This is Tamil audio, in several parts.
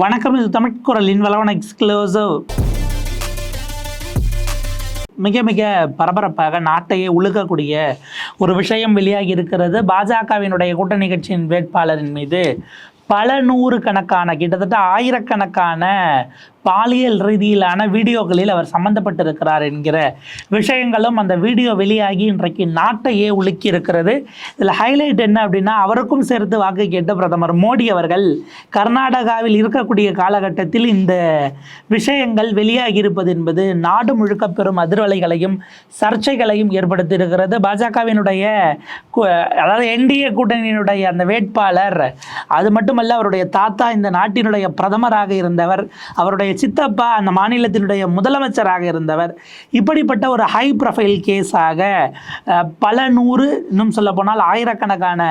வணக்கம் இது தமிழ் குரலின் வளவன எக்ஸ்க்ளூசிவ் மிக மிக பரபரப்பாக நாட்டையே உழுகக்கூடிய ஒரு விஷயம் வெளியாகி இருக்கிறது. பாஜகவினுடைய கூட்டணி கட்சியின் வேட்பாளரின் மீது பல நூறு கணக்கான கிட்டத்தட்ட ஆயிரக்கணக்கான பாலியல் ரீதியிலான வீடியோக்களில் அவர் சம்பந்தப்பட்டிருக்கிறார் என்கிற விஷயங்களும் அந்த வீடியோ வெளியாகி இன்றைக்கு நாட்டையே உலுக்கி இருக்கிறது இதில் ஹைலைட் என்ன அப்படின்னா அவருக்கும் சேர்த்து வாக்கு கேட்ட பிரதமர் மோடி அவர்கள் கர்நாடகாவில் இருக்கக்கூடிய காலகட்டத்தில் இந்த விஷயங்கள் வெளியாகி இருப்பது என்பது நாடு முழுக்க பெரும் அதிர்வலைகளையும் சர்ச்சைகளையும் ஏற்படுத்தியிருக்கிறது. பாஜகவினுடைய அதாவது என்டிஏ கூட்டணியினுடைய அந்த வேட்பாளர் அது மட்டுமல்ல அவருடைய தாத்தா இந்த நாட்டினுடைய பிரதமராக இருந்தவர் அவருடைய சித்தப்பா அந்த மாநிலத்தினுடைய முதலமைச்சராக இருந்தவர். இப்படிப்பட்ட ஒரு ஹை ப்ரொஃபைல் கேஸாக பல நூறு இன்னும் சொல்ல போனால் ஆயிரக்கணக்கான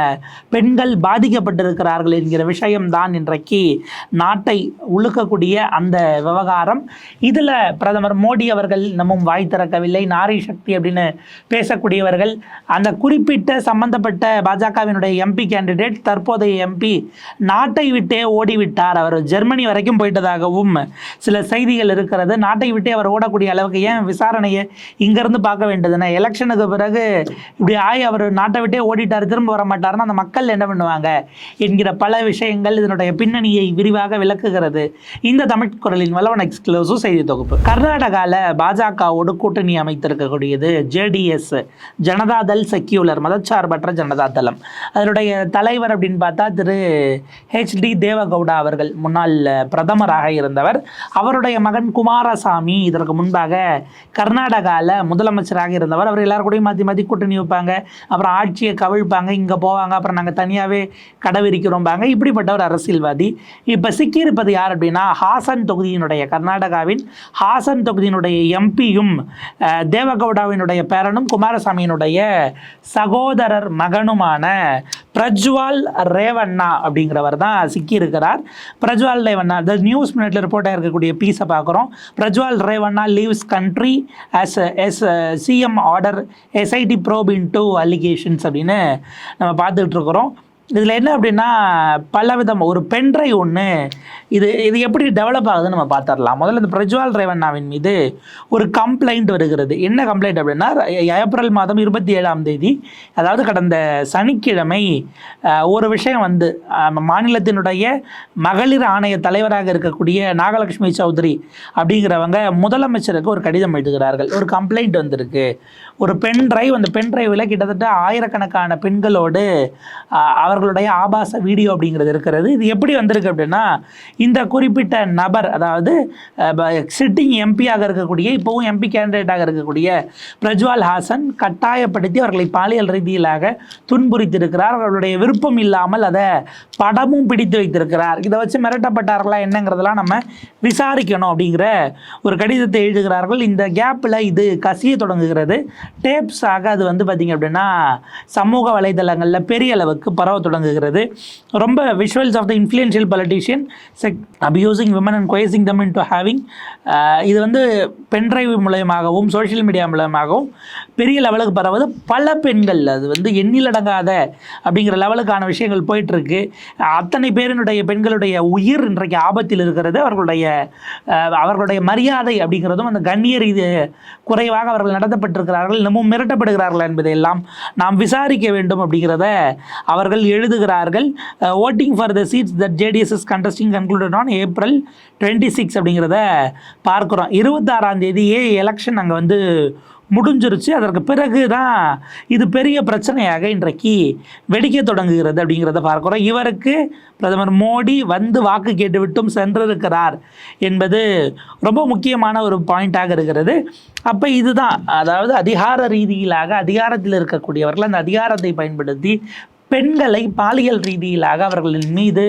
பெண்கள் பாதிக்கப்பட்டிருக்கிறார்கள் என்கிற விஷயம்தான் இன்றைக்கு நாட்டை உழுக்கக்கூடிய அந்த விவகாரம். இதில் பிரதமர் மோடி அவர்கள் இன்னமும் வாய் திறக்கவில்லை. நாரி சக்தி அப்படின்னு பேசக்கூடியவர்கள் அந்த குறிப்பிட்ட சம்பந்தப்பட்ட பாஜகவினுடைய எம்பி கேண்டிடேட் தற்போதைய எம்பி நாட்டை விட்டே ஓடிவிட்டார். அவர் ஜெர்மனி வரைக்கும் போயிட்டதாகவும் சில செய்திகள் இருக்கிறது. நாட்டை விட்டே அவர் ஓடக்கூடிய அளவுக்கு ஏன் விசாரணையை இங்கேருந்து பார்க்க வேண்டியதுன்னா எலெக்ஷனுக்கு பிறகு இப்படி ஆகி அவர் நாட்டை விட்டே ஓடிட்டார் திரும்ப வர மாட்டார்னா அந்த மக்கள் என்ன பண்ணுவாங்க? என்கிற பல விஷயங்கள் இதனுடைய பின்னணியை விரிவாக விளக்குகிறது. இந்த தமிழ் குரலின் வல்லவன் எக்ஸ்க்ளூசிவ் செய்தி தொகுப்பு. கர்நாடகாவில் பாஜகவோடு கூட்டணி அமைத்திருக்கக்கூடியது ஜேடிஎஸ் ஜனதாதள் செக்யூலர் மதச்சார்பற்ற ஜனதா தளம். அதனுடைய தலைவர் அப்படின்னு பார்த்தா திரு ஹெச்டி தேவகவுடா அவர்கள். முன்னாள் பிரதமராக இருந்தவர். அவருடைய மகன் குமாரசாமி இதற்கு முன்பாக கர்நாடகாவில் முதலமைச்சராக இருந்தவர். அவர் எல்லாரும் கூடயும் மாற்றி மாற்றி கூட்டணி வைப்பாங்க. அப்புறம் ஆட்சியை கவிழ்ப்பாங்க. இங்கே போவாங்க. அப்புறம் நாங்கள் தனியாகவே கடவிரிக்கிறோம்பாங்க. இப்படிப்பட்ட ஒரு அரசியல்வாதி. இப்போ சிக்கியிருப்பது யார் அப்படின்னா ஹாசன் தொகுதியினுடைய கர்நாடகாவின் ஹாசன் தொகுதியினுடைய எம்பியும் தேவகவுடாவினுடைய பேரனும் குமாரசாமியினுடைய சகோதரர் மகனுமான பிரஜ்வால் ரேவண்ணா அப்படிங்கிறவர் தான் சிக்கியிருக்கிறார். பிரஜ்வால் ரேவண்ணா த நியூஸ் மினிட்ல ரிப்போர்ட்டாக இருக்கக்கூடிய பீஸை பார்க்குறோம். Prajwal Revanna leaves country as as CM order SIT probe into allegations அப்படின்னு நம்ம பார்த்துட்ருக்குறோம் இருக்கிறோம். இதில் என்ன அப்படின்னா பலவிதம் ஒரு பென்ட்ரை ஒன்று இது இது எப்படி டெவலப் ஆகுதுன்னு நம்ம பார்த்துடலாம். முதல்ல இந்த பிரஜ்வால் ரேவண்ணாவின் மீது ஒரு கம்ப்ளைண்ட் வருகிறது. என்ன கம்ப்ளைண்ட் அப்படின்னா ஏப்ரல் மாதம் இருபத்தி ஏழாம் தேதி அதாவது கடந்த சனிக்கிழமை ஒரு விஷயம் வந்து மாநிலத்தினுடைய மகளிர் ஆணைய தலைவராக இருக்கக்கூடிய நாகலட்சுமி சௌத்ரி அப்படிங்கிறவங்க முதலமைச்சருக்கு ஒரு கடிதம் எழுதுகிறார்கள். ஒரு கம்ப்ளைண்ட் வந்திருக்கு. ஒரு பென் டிரைவ் அந்த பென் டிரைவில் கிட்டத்தட்ட ஆயிரக்கணக்கான பெண்களோடு அவர் அவர்களுடைய ஆபாச வீடியோ அப்படிங்கிறது இருக்கிறது. இது எப்படி வந்திருக்கு அப்படின்னா இந்த குறிப்பிட்ட நபர் அதாவது சிட்டிங் எம்பியாக இருக்கக்கூடிய இப்போவும் எம்பி கேண்டிடேட்டாக இருக்கக்கூடிய பிரஜ்வால் ஹாசன் கட்டாயப்படுத்தி அவர்களை பாலியல் ரீதியிலாக துன்புறுத்தியிருக்கிறார். அவர்களுடைய விருப்பம் இல்லாமல் அதை படமும் பிடித்து வைத்திருக்கிறார். இதை வச்சு மிரட்டப்பட்டார்களா என்னங்கிறதெல்லாம் நம்ம விசாரிக்கணும் அப்படிங்கிற ஒரு கடிதத்தை எழுதுகிறார்கள். இந்த கேப்பில் இது கசிய தொடங்குகிறது. டேப்ஸாக அது வந்து பார்த்திங்க அப்படின்னா சமூக வலைதளங்களில் பெரிய அளவுக்கு பரவ தொடங்குகிறது. ரொம்ப visuals of the influential politician sex abusing women and coercing them into having இது வந்து பென்ட்ரைவ் மூலயமாகவும் சோஷியல் மீடியா மூலயமாகவும் பெரிய லெவலுக்கு பரவுது. பல பெண்கள் அது வந்து எண்ணிலடங்காத அப்படிங்கிற லெவலுக்கான விஷயங்கள் போயிட்டுருக்கு. அத்தனை பேரினுடைய பெண்களுடைய உயிர் இன்றைக்கு ஆபத்தில் இருக்கிறது. அவர்களுடைய அவர்களுடைய மரியாதை அப்படிங்கிறதும் அந்த கண்ணிய ரீதி குறைவாக அவர்கள் நடத்தப்பட்டிருக்கிறார்கள். இன்னமும் மிரட்டப்படுகிறார்கள் என்பதையெல்லாம் நாம் விசாரிக்க வேண்டும் அப்படிங்கிறத அவர்கள் எழுதுகிறார்கள் voting for the seats that JDS is contesting concluded on April twenty six அப்படிங்கிறத பார்க்குறோம். இருபத்தாறாம் தேதியே எலெக்ஷன் அங்கே வந்து முடிஞ்சிருச்சு. அதற்கு பிறகு தான் இது பெரிய பிரச்சனையாக இன்றைக்கு வெடிக்க தொடங்குகிறது அப்படிங்கிறத பார்க்குறோம். இவருக்கு பிரதமர் மோடி வந்து வாக்கு கேட்டுவிட்டும் சென்றிருக்கிறார் என்பது ரொம்ப முக்கியமான ஒரு பாயிண்ட்டாக இருக்கிறது. அப்போ இதுதான் அதாவது அதிகார ரீதியிலாக அதிகாரத்தில் இருக்கக்கூடியவர்கள் அந்த அதிகாரத்தை பயன்படுத்தி பெண்களை பாலியல் ரீதியிலாக அவர்களின் மீது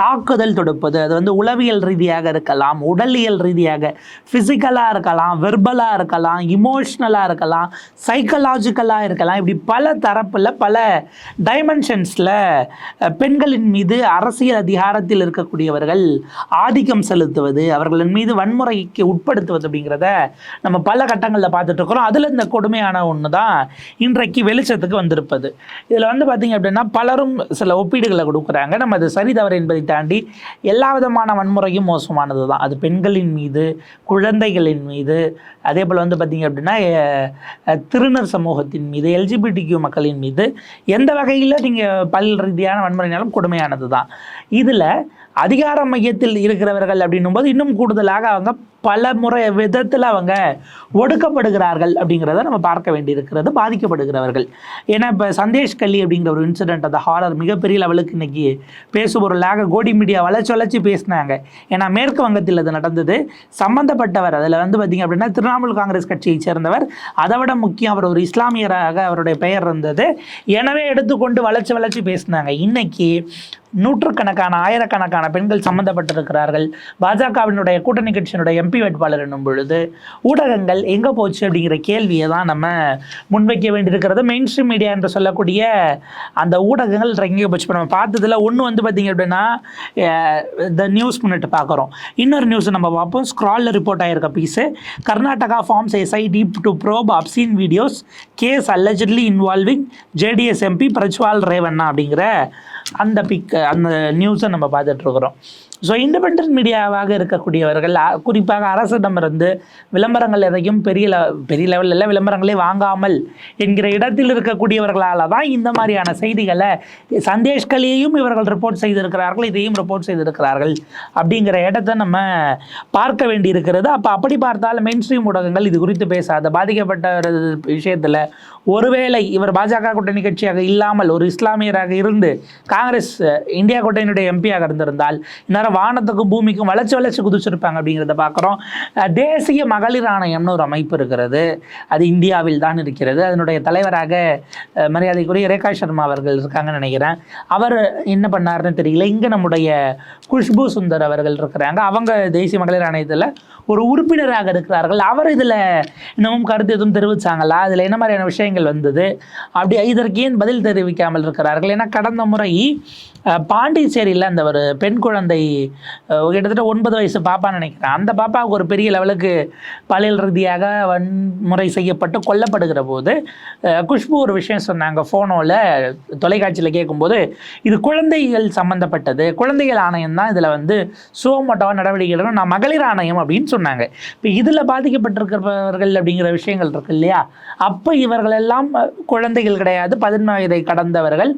தாக்குதல் தொடுப்பது அது வந்து உளவியல் ரீதியாக இருக்கலாம் உடலியல் ரீதியாக ஃபிசிக்கலாக இருக்கலாம் வெர்பலாக இருக்கலாம் இமோஷ்னலாக இருக்கலாம் சைக்கலாஜிக்கலாக இருக்கலாம். இப்படி பல தரப்பில் பல டைமென்ஷன்ஸில் பெண்களின் மீது அரசியல் அதிகாரத்தில் இருக்கக்கூடியவர்கள் ஆதிக்கம் செலுத்துவது அவர்களின் மீது வன்முறைக்கு உட்படுத்துவது அப்படிங்கிறத நம்ம பல கட்டங்களில் பார்த்துட்டு இருக்கிறோம். அதில் இந்த கொடுமையான ஒன்று தான் இன்றைக்கு வெளிச்சத்துக்கு வந்திருப்பது. இதில் வந்து பார்த்திங்க பார்த்தீங்க அப்படின்னா பலரும் சில ஒப்பீடுகளை கொடுக்குறாங்க. நம்ம அது சரி தவறு என்பதை தாண்டி எல்லா விதமான வன்முறையும் மோசமானது தான் அது பெண்களின் மீது குழந்தைகளின் மீது அதே போல் வந்து பார்த்தீங்க அப்படின்னா திருநர் சமூகத்தின் மீது எல்ஜிபிடிக்யூ மக்களின் மீது எந்த வகையில் நீங்கள் பல் ரீதியான வன்முறைனாலும் கொடுமையானது தான் இதில் அதிகார மையத்தில் இருக்கிறவர்கள் அப்படின்னும் போது இன்னும் கூடுதலாக அவங்க பல முறை விதத்தில் அவங்க ஒடுக்கப்படுகிறார்கள் அப்படிங்கிறத நம்ம பார்க்க வேண்டியிருக்கிறது பாதிக்கப்படுகிறவர்கள். ஏன்னா இப்போ சந்தேஷ் கல்லி அப்படிங்கிற ஒரு இன்சிடெண்ட் அந்த ஹாரர் மிகப்பெரிய லெவலுக்கு இன்னைக்கு பேசுபொருளாக கோடி மீடியா வளர்ச்சி வளர்ச்சி பேசினாங்க. ஏன்னா மேற்கு வங்கத்தில் அது நடந்தது. சம்பந்தப்பட்டவர் அதில் வந்து பார்த்திங்க அப்படின்னா திரிணாமுல் காங்கிரஸ் கட்சியை சேர்ந்தவர். அதை விட முக்கியம் அவர் ஒரு இஸ்லாமியராக அவருடைய பெயர் இருந்தது. எனவே எடுத்துக்கொண்டு வளர்ச்சி வளர்ச்சி பேசினாங்க. இன்றைக்கி நூற்றுக்கணக்கான ஆயிரக்கணக்கான பெண்கள் சம்மந்தப்பட்டிருக்கிறார்கள் பாஜகவினுடைய கூட்டணி கட்சியினுடைய எம்பி வேட்பாளர் என்னும் பொழுது ஊடகங்கள் எங்கே போச்சு அப்படிங்கிற கேள்வியை தான் நம்ம முன்வைக்க வேண்டியிருக்கிறது. மெயின் ஸ்ட்ரீம் மீடியா என்று சொல்லக்கூடிய அந்த ஊடகங்கள் எங்கே போச்சு. இப்போ நம்ம பார்த்ததுல ஒன்று வந்து பார்த்திங்க அப்படின்னா த நியூஸ் முன்னிட்டு பார்க்குறோம். இன்னொரு நியூஸ் நம்ம பார்ப்போம். ஸ்க்ராலில் ரிப்போர்ட் ஆகிருக்க piece Karnataka forms SI deep to probe obscene videos case allegedly involving JDS MP Prajwal Revanna அப்படிங்கிற அந்த பிக் அந்த நியூஸை நம்ம பார்த்துட்ருக்குறோம் ஸோ இண்டிபெண்ட் மீடியாவாக இருக்கக்கூடியவர்கள் அ- குறிப்பாக அரசிடமிருந்து விளம்பரங்கள் எதையும் பெரிய பெரிய லெவலில் விளம்பரங்களே வாங்காமல் என்கிற இடத்தில் இருக்கக்கூடியவர்களால் தான் இந்த மாதிரியான செய்திகளை சந்தேஷ்களையும் இவர்கள் ரிப்போர்ட் செய்திருக்கிறார்கள் இதையும் ரிப்போர்ட் செய்திருக்கிறார்கள் அப்படிங்கிற இடத்த நம்ம பார்க்க வேண்டியிருக்கிறது. அப்போ அப்படி பார்த்தால் மெயின் ஸ்ட்ரீம் ஊடகங்கள் இது குறித்து பேசாத பாதிக்கப்பட்ட விஷயத்தில் ஒருவேளை இவர் பாஜக கூட்டணி கட்சியாக இல்லாமல் ஒரு இஸ்லாமியராக இருந்து காங்கிரஸ் இந்தியா கூட்டணியுடைய எம்பியாக இருந்திருந்தால் இந்நேரம் வானத்துக்கும் பூமிக்கும் வளைச்சு வளைச்சு குதிச்சிருப்பாங்க அப்படிங்கிறத பார்க்குறோம். தேசிய மகளிர் ஆணையம்னு ஒரு அமைப்பு இருக்கிறது. அது இந்தியாவில் தான் இருக்கிறது. அதனுடைய தலைவராக மரியாதைக்குரிய ரேகா சர்மா அவர்கள் இருக்காங்கன்னு நினைக்கிறேன். அவர் என்ன பண்ணாருன்னு தெரியல. இங்கே நம்முடைய குஷ்பு சுந்தர் அவர்கள் இருக்கிறாங்க. அவங்க தேசிய மகளிர் ஆணையத்தில் ஒரு உறுப்பினராக இருக்கிறார்கள். அவர் இதில் இன்னமும் கருத்து எதுவும் தெரிவித்தாங்களா அதில் என்ன மாதிரியான விஷயங்கள் வந்தது? அப்படி இதற்கு ஏன் பதில் தெரிவிக்காமல் இருக்கிறார்கள்? ஏன்னா கடந்த முறை பாண்டிச்சேரியில் அந்த ஒரு பெண் குழந்தை கிட்டத்தட்ட ஒன்பது வயசு பாப்பான்னு நினைக்கிறேன். அந்த பாப்பாவுக்கு ஒரு பெரிய லெவலுக்கு பாலியல் ரீதியாக வன்முறை செய்யப்பட்டு கொல்லப்படுகிற போது குஷ்பு ஒரு விஷயம் சொன்னாங்க ஃபோனோவில் தொலைக்காட்சியில் கேட்கும்போது இது குழந்தைகள் சம்மந்தப்பட்டது குழந்தைகள் ஆணையம் தான் இதில் வந்து சுவமோட்டோவாக நடவடிக்கை எடுக்கணும் நான் மகளிர் ஆணையம் அப்படின்னு சொன்னாங்க. இப்போ இதில் பாதிக்கப்பட்டிருக்கிறவர்கள் அப்படிங்கிற விஷயங்கள் இருக்கு இல்லையா? அப்போ இவர்கள் எல்லாம் குழந்தைகள் கிடையாது பதினெட்டு வயதை கடந்தவர்கள்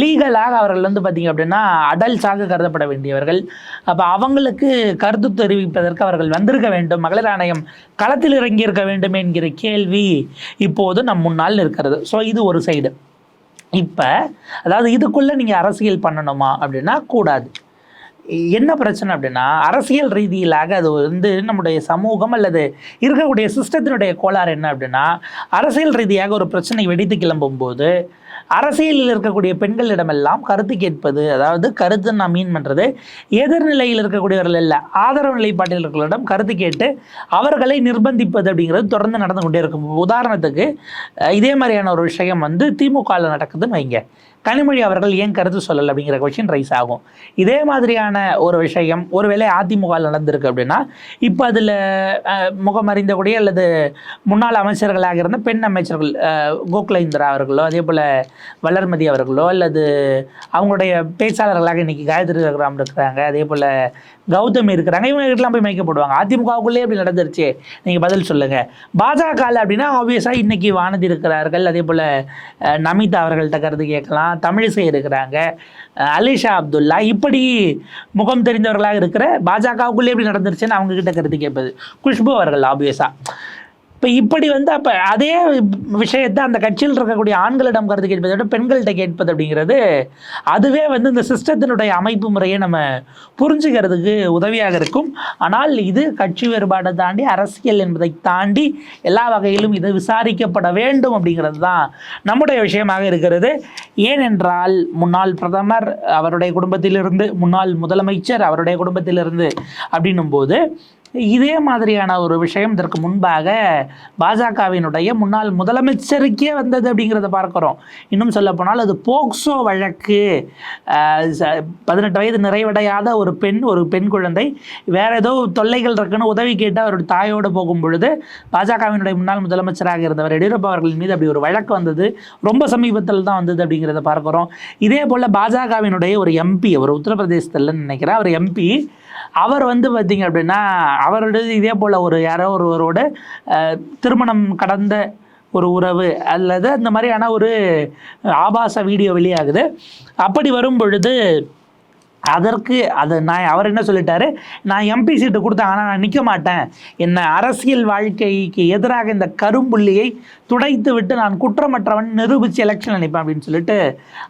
லீகலாக அவர்கள் வந்து பார்த்திங்க அப்படின்னா அடல்ட்ஸாக கருதப்பட வேண்டியவர்கள் அப்போ அவங்களுக்கு கருத்து தெரிவிப்பதற்கு அவர்கள் வந்திருக்க வேண்டும். மகளிர் ஆணையம் களத்தில் இறங்கியிருக்க வேண்டும் என்கிற கேள்வி இப்போது நம் முன்னால் இருக்கிறது ஸோ இது ஒரு சைடு இப்போ அதாவது இதுக்குள்ளே நீங்கள் அரசியல் பண்ணணுமா அப்படின்னா கூடாது. என்ன பிரச்சனை அப்படின்னா அரசியல் ரீதியிலாக அது வந்து நம்முடைய சமூகம் அல்லது இருக்கக்கூடிய சிஸ்டத்தினுடைய கோளாறு என்ன அப்படின்னா அரசியல் ரீதியாக ஒரு பிரச்சனை வெடித்து கிளம்பும் போது அரசியலில் இருக்கக்கூடிய பெண்களிடமெல்லாம் கருத்து கேட்பது அதாவது கருத்து நான் மீன் பண்ணுறது எதிர்நிலையில் இருக்கக்கூடியவர்கள் இல்லை ஆதரவு நிலைப்பாட்டில் இருக்கிறவர்களிடம் கருத்து கேட்டு அவர்களை நிர்பந்திப்பது அப்படிங்கிறது தொடர்ந்து நடந்து கொண்டே இருக்கும். உதாரணத்துக்கு இதே மாதிரியான ஒரு விஷயம் வந்து திமுகவில் நடக்குதுன்னு வைங்க. கனிமொழி அவர்கள் ஏன் கருத்து சொல்லலை அப்படிங்கிற கொஷின் ரைஸ் ஆகும். இதே மாதிரியான ஒரு விஷயம். ஒருவேளை அதிமுக நடந்திருக்கு அப்படின்னா இப்போ அதில் முகமறிந்தக்கூடிய அல்லது முன்னாள் அமைச்சர்களாக இருந்த பெண் அமைச்சர்கள் அஹ், கோகுல இந்திரா அவர்களோ அதே போல் வளர்மதி அவர்களோ அல்லது அவங்களுடைய பேச்சாளர்களாக இன்றைக்கி காயத்ரி ரகுராம் இருக்கிறாங்க அதே போல் கௌதமி இருக்கிறாங்க இவங்ககிட்டலாம் போய் போய் மைக்கப்படுவாங்க அதிமுகவுக்குள்ளே அப்படி நடந்துருச்சு நீங்கள் பதில் சொல்லுங்கள் பாஜக அப்படின்னா ஆப்வியஸாக இன்றைக்கி வானதி இருக்கிறார்கள் அதே போல் நமிதா அவர்கள்ட்ட கருத்து கேட்கலாம் தமிழிசை இருக்கிறாங்க அலிஷா அப்துல்லா இப்படி முகம் தெரிந்தவர்களாக இருக்கிற பாஜகவுக்குள்ளே எப்படி நடந்துருச்சுன்னு அவங்க கிட்ட கருத்து கேட்பது. குஷ்பு அவர்கள் ஆப்வியஸாக இப்போ இப்படி வந்து அப்போ அதே விஷயத்தை அந்த கட்சியில் இருக்கக்கூடிய ஆண்களிடம் கருத்து கேட்பதை விட பெண்கள்கிட்ட கேட்பது அப்படிங்கிறது அதுவே வந்து இந்த சிஸ்டத்தினுடைய அமைப்பு முறையை நம்ம புரிஞ்சுக்கிறதுக்கு உதவியாக இருக்கும். ஆனால் இது கட்சி வேறுபாடை தாண்டி அரசியல் என்பதை தாண்டி எல்லா வகையிலும் இது விசாரிக்கப்பட வேண்டும் அப்படிங்கிறது தான் நம்முடைய விஷயமாக இருக்கிறது. ஏனென்றால் முன்னாள் பிரதமர் அவருடைய குடும்பத்திலிருந்து முன்னாள் முதலமைச்சர் அவருடைய குடும்பத்திலிருந்து அப்படின்னும் போது இதே மாதிரியான ஒரு விஷயம் இதற்கு முன்பாக பாஜகவினுடைய முன்னாள் முதலமைச்சருக்கே வந்தது அப்படிங்கிறத பார்க்குறோம். இன்னும் சொல்லப்போனால் அது போக்சோ வழக்கு. ச- பதினெட்டு வயது நிறைவடையாத ஒரு பெண் ஒரு பெண் குழந்தை வேற ஏதோ தொல்லைகள் இருக்குன்னு உதவி கேட்டு அவருடைய தாயோடு போகும் பொழுது பாஜகவினுடைய முன்னாள் முதலமைச்சராக இருந்தவர் எடியூரப்பா அவர்களின் மீது அப்படி ஒரு வழக்கு வந்தது. ரொம்ப சமீபத்தில் தான் வந்தது அப்படிங்கிறத பார்க்குறோம். இதே போல் பாஜகவினுடைய ஒரு எம்பி ஒரு உத்தரப்பிரதேசத்தில் நினைக்கிறேன் அவர் எம்பி அவர் வந்து பார்த்தீங்க அப்படின்னா அவரோட இதே போல் ஒரு யாரோ ஒருவரோட அஹ், திருமணம் கடந்த ஒரு உறவு அல்லது அந்த மாதிரியான ஒரு ஆபாச வீடியோ வெளியாகுது. அப்படி வரும் பொழுது அதற்கு அது நான் அவர் என்ன சொல்லிட்டாரு? நான் எம்பி சீட்டு கொடுத்தேன் ஆனால் நான் நிற்க மாட்டேன். என்னை அரசியல் வாழ்க்கைக்கு எதிராக இந்த கரும்புள்ளியை துடைத்து விட்டு நான் குற்றமற்றவன் நிரூபித்து எலெக்ஷன் நினைப்பேன் அப்படின்னு சொல்லிட்டு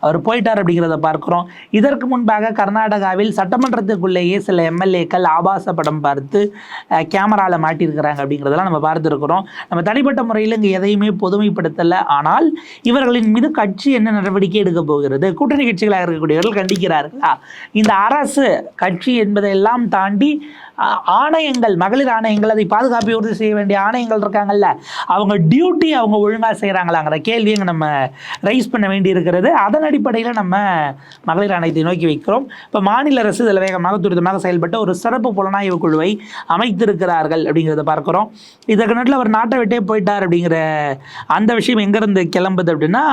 அவர் போயிட்டார் அப்படிங்கிறத பார்க்குறோம். இதற்கு முன்பாக கர்நாடகாவில் சட்டமன்றத்துக்குள்ளேயே சில எம்எல்ஏக்கள் ஆபாச படம் பார்த்து கேமராவில் மாட்டியிருக்கிறாங்க அப்படிங்கிறதெல்லாம் நம்ம பார்த்துருக்குறோம். நம்ம தனிப்பட்ட முறையில் இங்கே எதையுமே பொதுமைப்படுத்தலை. ஆனால் இவர்களின் மீது கட்சி என்ன நடவடிக்கை எடுக்க போகிறது? கூட்டணி கட்சிகளாக இருக்கக்கூடியவர்கள் கண்டிக்கிறார்களா? இந்த அரசு கட்சி என்பதையெல்லாம் தாண்டி ஆணையங்கள் மகளிர் ஆணையங்கள் அதை பாதுகாப்பை உறுதி செய்ய வேண்டிய ஆணையங்கள் இருக்காங்கல்ல அவங்க டியூட்டி அவங்க ஒழுங்காக செய்கிறாங்களாங்கிற கேள்வி இங்க நம்ம ரைஸ் பண்ண வேண்டி இருக்கிறது அதன் அடிப்படையில் நம்ம மகளிர் ஆணையத்தை நோக்கி வைக்கிறோம். இப்போ மாநில அரசு இதில் வேகமாக துரிதமாக செயல்பட்ட ஒரு சிறப்பு புலனாய்வு குழுவை அமைத்திருக்கிறார்கள் அப்படிங்கிறத பார்க்குறோம். இதற்கு நட்டில் அவர் நாட்டை விட்டே போயிட்டார் அப்படிங்கிற அந்த விஷயம் எங்கேருந்து கிளம்புது அப்படின்னா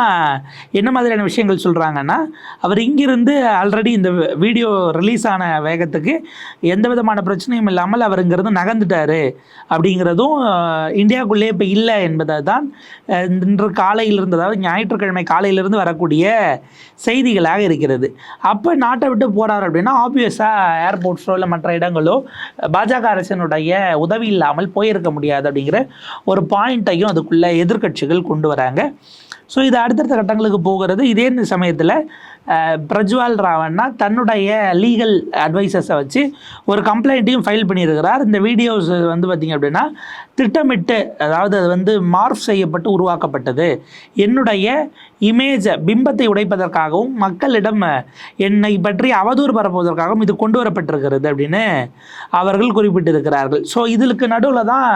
என்ன மாதிரியான விஷயங்கள் சொல்கிறாங்கன்னா அவர் இங்கிருந்து ஆல்ரெடி இந்த வீடியோ ரிலீஸ் ஆன வேகத்துக்கு எந்த விதமான பிரச்சனை பிரச்சனையும் இல்லாமல் அவர் இங்கிருந்து நகர்ந்துட்டாரு. அப்படிங்கிறதும் இந்தியாவுக்குள்ளே இப்போ இல்லை என்பதை தான் இன்று காலையிலிருந்து அதாவது ஞாயிற்றுக்கிழமை காலையிலிருந்து வரக்கூடிய செய்திகளாக இருக்கிறது. அப்போ நாட்டை விட்டு போகிறார் அப்படின்னா ஆப்வியஸாக ஏர்போர்ட்ஸோ இல்லை மற்ற இடங்களோ பாஜக அரசனுடைய உதவி இல்லாமல் போயிருக்க முடியாது அப்படிங்கிற ஒரு பாயிண்ட்டையும் அதுக்குள்ளே எதிர்க்கட்சிகள் கொண்டு வராங்க. ஸோ இது அடுத்தடுத்த கட்டங்களுக்கு போகிறது. இதே சமயத்தில் பிரஜ்வால் ராவண்ணா தன்னுடைய லீகல் அட்வைசர்ஸை வச்சு ஒரு கம்ப்ளைண்ட்டையும் ஃபைல் பண்ணியிருக்கிறார். இந்த வீடியோஸ் வந்து பார்த்திங்க அப்படின்னா திட்டமிட்டு அதாவது அது வந்து மார்ஃப் செய்யப்பட்டு உருவாக்கப்பட்டது. என்னுடைய இமேஜை பிம்பத்தை உடைப்பதற்காகவும் மக்களிடம் என்னை பற்றி அவதூறு பரப்புவதற்காகவும் இது கொண்டு வரப்பட்டிருக்கிறது அப்படின்னு அவர்கள் குறிப்பிட்டிருக்கிறார்கள். ஸோ இதுக்கு நடுவில் தான்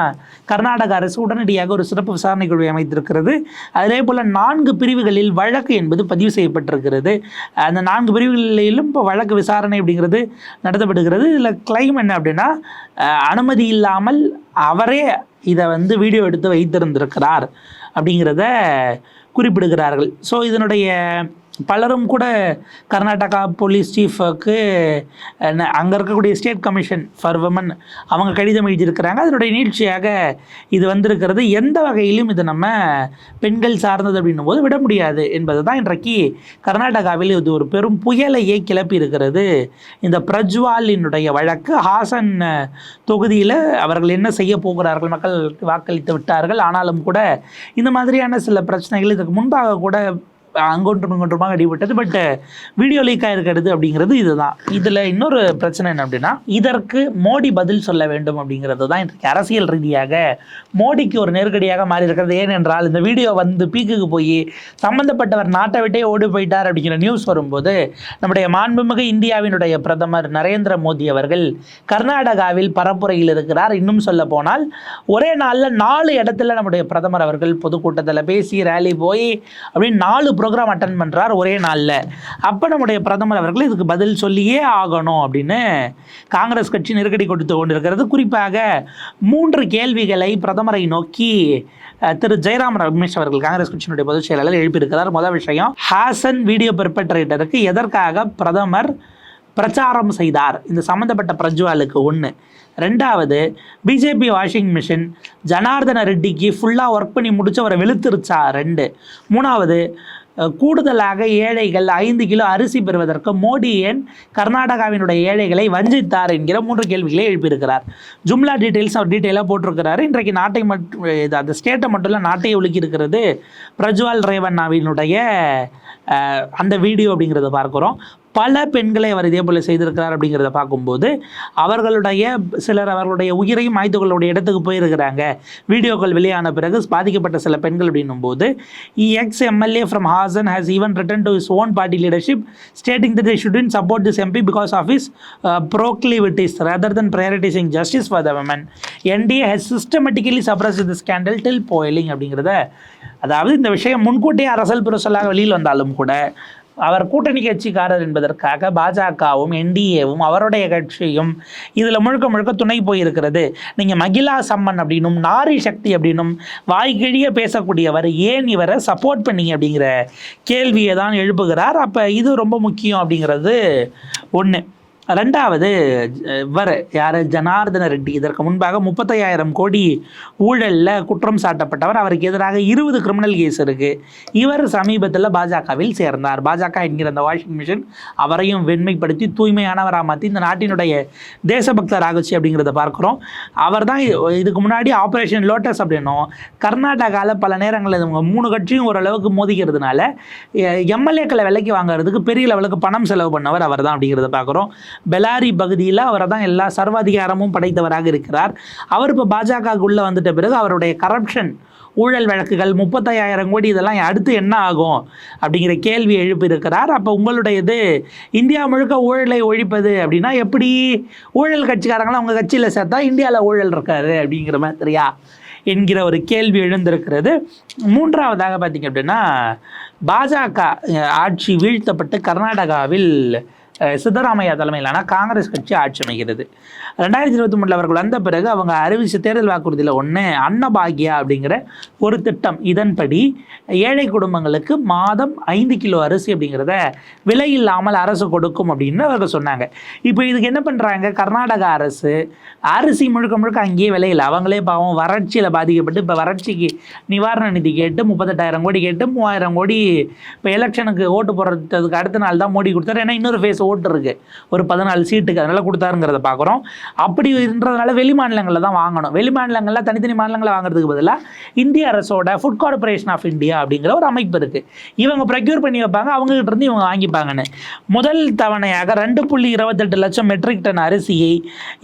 கர்நாடக அரசு உடனடியாக ஒரு சிறப்பு விசாரணை குழுவை அமைத்திருக்கிறது. அதே போல் நான்கு பிரிவுகளில் வழக்கு என்பது பதிவு செய்யப்பட்டிருக்கிறது. அந்த நான்கு பிரிவுகளிலும் இப்போ வழக்கு விசாரணை அப்படிங்கிறது நடத்தப்படுகிறது. இதில் கிளைம் என்ன அப்படின்னா அஹ், அனுமதி இல்லாமல் அவரே இதை வந்து வீடியோ எடுத்து வைத்திருந்திருக்கிறார் அப்படிங்கிறத குறிப்பிடுகிறார்கள். ஸோ இதனுடைய பலரும் கூட கர்நாடகா போலீஸ் சீஃபுக்கு அங்கே இருக்கக்கூடிய ஸ்டேட் கமிஷன் ஃபார் விமன் அவங்க கடிதம் எழுதியிருக்கிறாங்க. அதனுடைய நீட்சியாக இது வந்திருக்கிறது. எந்த வகையிலும் இது நம்ம பெண்கள் சார்ந்தது அப்படின்னும் போது விட முடியாது என்பது தான் இன்றைக்கு கர்நாடகாவில் இது ஒரு பெரும் புயலையே கிளப்பி இருக்கிறது. இந்த பிரஜ்வாலினுடைய வழக்கு ஹாசன் தொகுதியில் அவர்கள் என்ன செய்ய போகிறார்கள் மக்கள் வாக்களித்து விட்டார்கள். ஆனாலும் கூட இந்த மாதிரியான சில பிரச்சனைகள் இதுக்கு முன்பாக கூட அங்கொன்றும் இங்கொன்றுமாக அடிபட்டது பட் வீடியோ uh, லீக் ஆகிருக்கிறது அப்படிங்கிறது இதுதான். இதில் இன்னொரு பிரச்சனை என்ன அப்படின்னா இதற்கு மோடி பதில் சொல்ல வேண்டும் அப்படிங்கிறது தான் இன்றைக்கு அரசியல் ரீதியாக மோடிக்கு ஒரு நெருக்கடியாக மாறி இருக்கிறது ஏனென்றால் இந்த வீடியோ வந்து பீக்குக்கு போய் சம்பந்தப்பட்டவர் நாட்டை விட்டே ஓடி போயிட்டார் அப்படிங்கிற நியூஸ் வரும்போது நம்முடைய மாண்புமிகு இந்தியாவினுடைய பிரதமர் நரேந்திர மோடி அவர்கள் கர்நாடகாவில் பரப்புரையில் இருக்கிறார். இன்னும் சொல்ல போனால் ஒரே நாளில் நாலு இடத்துல நம்முடைய பிரதமர் அவர்கள் பொதுக்கூட்டத்தில் பேசி ரேலி போய் அப்படின்னு நாலு ப்ரோக்ராம் அட்டன் பண்ணுறார் ஒரே நாளில். அப்போ நம்முடைய பிரதமர் அவர்கள் இதுக்கு பதில் சொல்லியே ஆகணும் அப்படின்னு காங்கிரஸ் கட்சி நெருக்கடி கொடுத்து கொண்டிருக்கிறது. குறிப்பாக மூன்று கேள்விகளை பிரதமரை நோக்கி திரு ஜெயராம் ரமேஷ் அவர்கள் காங்கிரஸ் கட்சியினுடைய பொதுச் செயலாளர் எழுப்பியிருக்கிறார். முதல் விஷயம் ஹாசன் வீடியோ பெர்பெட்ரேட்டருக்கு எதற்காக பிரதமர் பிரச்சாரம் செய்தார்? இந்த சம்மந்தப்பட்ட பிரஜ்வாலுக்கு ஒன்று ரெண்டாவது பிஜேபி வாஷிங் மிஷின் ஜனார்தன ரெட்டிக்கு ஃபுல்லாக ஒர்க் பண்ணி முடிச்சு அவரை வெளுத்துருச்சா? ரெண்டு. மூணாவது கூடுதலாக ஏழைகள் ஐந்து கிலோ அரிசி பெறுவதற்கு மோடி ஏன் கர்நாடகாவினுடைய ஏழைகளை வஞ்சித்தார் என்கிற மூன்று கேள்விகளை எழுப்பியிருக்கிறார். ஜும்லா டீட்டெயில்ஸ் அவர் டீட்டெயிலாக போட்டிருக்கிறாரு. இன்றைக்கு நாட்டை மட்டும் இது அந்த ஸ்டேட்டை மட்டும் இல்லை நாட்டையே ஒழுக்கியிருக்கிறது பிரஜ்வால் ரேவண்ணாவினுடைய அந்த வீடியோ அப்படிங்கிறத பார்க்குறோம். பல பெண்களை அவர் இதே போல் செய்திருக்கிறார் அப்படிங்கிறத பார்க்கும்போது அவர்களுடைய சிலர் அவர்களுடைய உயிரையும் ஆயுதங்களுடைய இடத்துக்கு போயிருக்கிறாங்க. வீடியோக்கள் வெளியான பிறகு பாதிக்கப்பட்ட சில பெண்கள் அப்படின்னும் போது ex MLA from Hassan has even written to his own party leadership stating that they shouldn't support this MP because is his uh, தன் rather than justice justice the the NDA NDA has suppress suppressed the till till அப்படிங்கிறத அதாவது இந்த விஷயம் முன்கூட்டியே அரசல் புரசலாக வெளியில் வந்தாலும் கூட அவர் கூட்டணி கட்சிக்காரர் என்பதற்காக பாஜகவும் என்டிஏவும் அவருடைய கட்சியும் இதில் முழுக்க முழுக்க துணை போயிருக்கிறது. நீங்கள் மகிழா சம்மன் அப்படின்னும் நாரி சக்தி அப்படின்னும் வாய்க்கிழிய பேசக்கூடியவர் ஏன் இவரை சப்போர்ட் பண்ணீங்க அப்படிங்கிற கேள்வியை தான் எழுப்புகிறார். அப்போ இது ரொம்ப முக்கியம் அப்படிங்கிறது ஒன்று ரெண்டாவது இவர் யார்? ஜனார்தன ரெட்டி. இதற்கு முன்பாக முப்பத்தையாயிரம் கோடி ஊழலில் குற்றம் சாட்டப்பட்டவர். அவருக்கு எதிராக இருபது கிரிமினல் கேஸ் இருக்குது இவர் சமீபத்தில் பாஜகவில் சேர்ந்தார். பாஜக என்கிற அந்த வாஷிங் மிஷின் அவரையும் வெண்மைப்படுத்தி தூய்மையானவராக மாற்றி இந்த நாட்டினுடைய தேசபக்தர் ஆகுச்சு அப்படிங்கிறத பார்க்குறோம். அவர் தான் இதுக்கு முன்னாடி ஆப்ரேஷன் லோட்டஸ் அப்படின்னும். கர்நாடகாவில் பல நேரங்களில் இவங்க மூணு கட்சியும் ஓரளவுக்கு மோதிக்கிறதுனால எம்எல்ஏக்களை விலைக்கு வாங்குறதுக்கு பெரிய லெவலுக்கு பணம் செலவு பண்ணவர் அவர் தான் அப்படிங்கிறத பார்க்குறோம். பெலாரி பகுதியில் அவரை தான் எல்லா சர்வாதிகாரமும் படைத்தவராக இருக்கிறார். அவர் இப்போ பாஜகவுக்குள்ளே வந்துட்ட பிறகு அவருடைய கரப்ஷன் ஊழல் வழக்குகள் முப்பத்தையாயிரம் கோடி இதெல்லாம் அடுத்து என்ன ஆகும் அப்படிங்கிற கேள்வி எழுப்பியிருக்கிறார். அப்போ உங்களுடைய இது இந்தியா முழுக்க ஊழலை ஒழிப்பது அப்படின்னா எப்படி? ஊழல் கட்சிக்காரங்களாம் உங்கள் கட்சியில் சேர்த்தா இந்தியாவில் ஊழல் இருக்காரு அப்படிங்கிற மாதிரியா என்கிற ஒரு கேள்வி எழுந்திருக்கிறது. மூன்றாவதாக பார்த்திங்க அப்படின்னா பாஜக ஆட்சி வீழ்த்தப்பட்டு கர்நாடகாவில் சித்தராமையா தலைமையிலான காங்கிரஸ் கட்சி ஆட்சி அமைகிறது. ரெண்டாயிரத்தி இருபத்தி மூணில் அவர்கள் வந்த பிறகு அவங்க அறிவித்த தேர்தல் வாக்குறுதியில் ஒன்று அன்னபாகியா அப்படிங்கிற ஒரு திட்டம். இதன்படி ஏழை குடும்பங்களுக்கு மாதம் ஐந்து கிலோ அரிசி அப்படிங்கிறத விலை இல்லாமல் அரசு கொடுக்கும் அப்படின்னு அவர்கள் சொன்னாங்க. இப்போ இதுக்கு என்ன பண்ணுறாங்க கர்நாடக அரசு அரிசி முழுக்க முழுக்க அங்கேயே விலையில் அவங்களே பாவம் வறட்சியில் பாதிக்கப்பட்டு இப்போ வறட்சிக்கு நிவாரண நிதி கேட்டு முப்பத்தெட்டாயிரம் கோடி கேட்டு மூவாயிரம் கோடி இப்போ எலெக்ஷனுக்கு ஓட்டு போடுறதுக்கு அடுத்த நாள் தான் மோடி கொடுத்தாரு. ஏன்னா இன்னொரு ஃபேஸ் ஓட்டு இருக்குது ஒரு பதினாலு சீட்டுக்கு அதனால் கொடுத்தாருங்கிறத பார்க்குறோம் அப்படி இருந்ததுனால வெளி மாநிலங்களில் தான் வாங்கணும். வெளி மாநிலங்களில் தனித்தனி மாநிலங்களில் வாங்குறதுக்கு பதிலாக இந்திய அரசோட ஃபுட் கார்பரேஷன் ஆஃப் இந்தியா அப்படிங்கிற ஒரு அமைப்பு இருக்குது இவங்க ப்ரொக்யூர் பண்ணி வைப்பாங்க அவங்ககிட்ட இருந்து இவங்க வாங்கிப்பாங்கன்னு. முதல் தவணையாக ரெண்டு புள்ளி இருபத்தெட்டு லட்சம் மெட்ரிக் டன் அரிசியை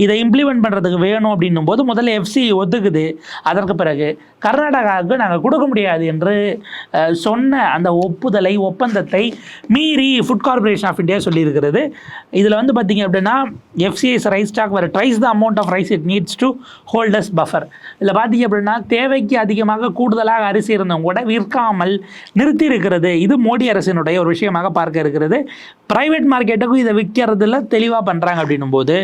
இதை இம்ப்ளிமெண்ட் பண்ணுறதுக்கு வேணும் அப்படின்னும் போது முதல்ல எஃப்சி ஒத்துக்குது அதற்கு பிறகு கர்நாடகாவுக்கு நாங்கள் கொடுக்க முடியாது என்று சொன்ன அந்த ஒப்புதலை ஒப்பந்தத்தை மீறி ஃபுட் கார்பரேஷன் ஆஃப் இந்தியா சொல்லியிருக்கிறது. இதில் வந்து பார்த்திங்க அப்படின்னா எஃப்சிஎஸ் ரைஸ் ஸ்டாக் வர tries the amount of rice it needs to holds buffer இதில் பார்த்தீங்க அப்படின்னா தேவைக்கு அதிகமாக கூடுதலாக அரிசி இருந்தவங்க கூட விற்காமல் நிறுத்தி இருக்கிறது இது மோடி அரசினுடைய ஒரு விஷயமாக பார்க்க இருக்கிறது. ப்ரைவேட் மார்க்கெட்டுக்கும் இதை விற்கிறதுல தெளிவாக பண்ணுறாங்க அப்படின்னும் போது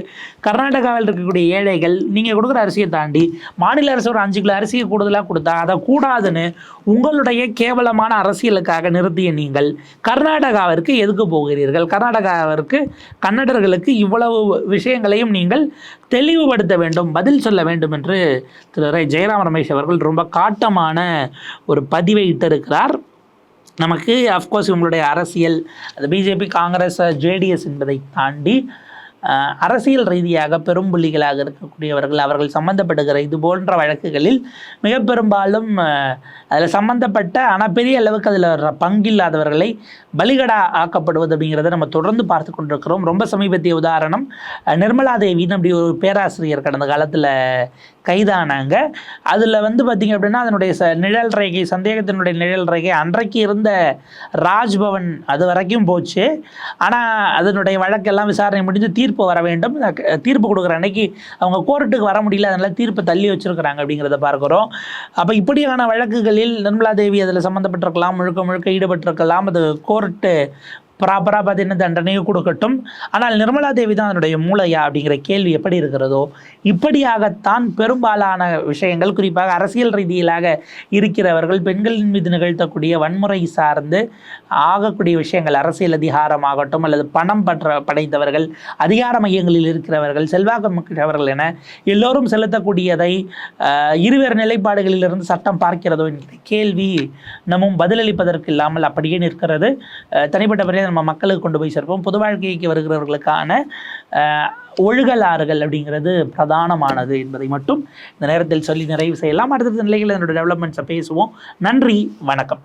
கர்நாடகாவில் இருக்கக்கூடிய ஏழைகள் நீங்கள் கொடுக்குற அரிசியை தாண்டி மாநில அரசு ஒரு அஞ்சு கிலோ அரிசியை கூடுதலாக கொடுத்தா அதை கூடாதுன்னு உங்களுடைய கேவலமான அரசியலுக்காக நிறுத்திய நீங்கள் கர்நாடகாவிற்கு எதுக்கு போகிறீர்கள்? கர்நாடகாவிற்கு கன்னடர்களுக்கு இவ்வளவு விஷயங்களையும் நீங்கள் தெளிவுபடுத்த வேண்டும் பதில் சொல்ல வேண்டும் என்று திரு ரை. ஜெயராம் ரமேஷ் அவர்கள் ரொம்ப காட்டமான ஒரு பதிவை இட்டிருக்கிறார். நமக்கு அஃப்கோர்ஸ் இவங்களுடைய அரசியல் அது பிஜேபி காங்கிரஸ் ஜேடிஎஸ் என்பதை தாண்டி அரசியல் ரீதியாக பெரும் புள்ளிகளாக இருக்கக்கூடியவர்கள் அவர்கள் சம்பந்தப்படுகிற இது போன்ற வழக்குகளில் மிக பெரும்பாலும் அதில் சம்பந்தப்பட்ட ஆனால் பெரிய அளவுக்கு அதில் பங்கில்லாதவர்களை பலிகடா ஆக்கப்படுவது அப்படிங்கிறத நம்ம தொடர்ந்து பார்த்து கொண்டிருக்கிறோம். ரொம்ப சமீபத்திய உதாரணம் நிர்மலா தேவின்னு அப்படி ஒரு பேராசிரியர் கடந்த காலத்தில் கைதானாங்க. அதில் வந்து பார்த்திங்க அப்படின்னா அதனுடைய ச நிழல் ரேகை சந்தேகத்தினுடைய நிழல் ரேகை அன்றைக்கு இருந்த ராஜ்பவன் அது வரைக்கும் போச்சு. ஆனால் அதனுடைய வழக்கெல்லாம் விசாரணை முடிஞ்சு தீர்ப்பு தீர்ப்பு வர வேண்டும். தீர்ப்பு கொடுக்குற அன்னைக்கு அவங்க கோர்ட்டுக்கு வர முடியல அதனால் தீர்ப்பை தள்ளி வச்சுருக்கிறாங்க அப்படிங்கிறத பார்க்குறோம். அப்போ இப்படியான வழக்குகளில் நிர்மலா தேவி அதில் சம்மந்தப்பட்டிருக்கலாம் முழுக்க முழுக்க ஈடுபட்டிருக்கலாம். அது கோர்ட்டு ப்ராப்பராக பார்த்தீங்கன்னா தண்டனையும் கொடுக்கட்டும். ஆனால் நிர்மலா தேவி தான் அதனுடைய மூளையா அப்படிங்கிற கேள்வி எப்படி இருக்கிறதோ இப்படியாகத்தான் பெரும்பாலான விஷயங்கள் குறிப்பாக அரசியல் ரீதியிலாக இருக்கிறவர்கள் பெண்களின் மீது நிகழ்த்தக்கூடிய வன்முறை சார்ந்து ஆகக்கூடிய விஷயங்கள் அரசியல் அதிகாரமாகட்டும் அல்லது பணம் பற்ற படைத்தவர்கள் அதிகார மையங்களில் இருக்கிறவர்கள் செல்வாக்கு மிக்கவர்கள் என எல்லோரும் செலுத்தக்கூடியதை இருவேறு நிலைப்பாடுகளிலிருந்து சட்டம் பார்க்கிறதோ என்கிற கேள்வி நம்மும் பதிலளிப்பதற்கு இல்லாமல் அப்படியே நிற்கிறது. தனிப்பட்ட முறையில் நம்ம மக்களுக்கு கொண்டு போய் சேர்ப்போம். பொது வாழ்க்கைக்கு வருகிறவர்களுக்கான ஒழுகலாறுகள் அப்படிங்கிறது பிரதானமானது என்பதை மட்டும் இந்த நேரத்தில் சொல்லி நிறைவு செய்யலாம். அடுத்த நிலைகளில் என்னோட டெவலப்மெண்ட்ஸை பேசுவோம். நன்றி வணக்கம்.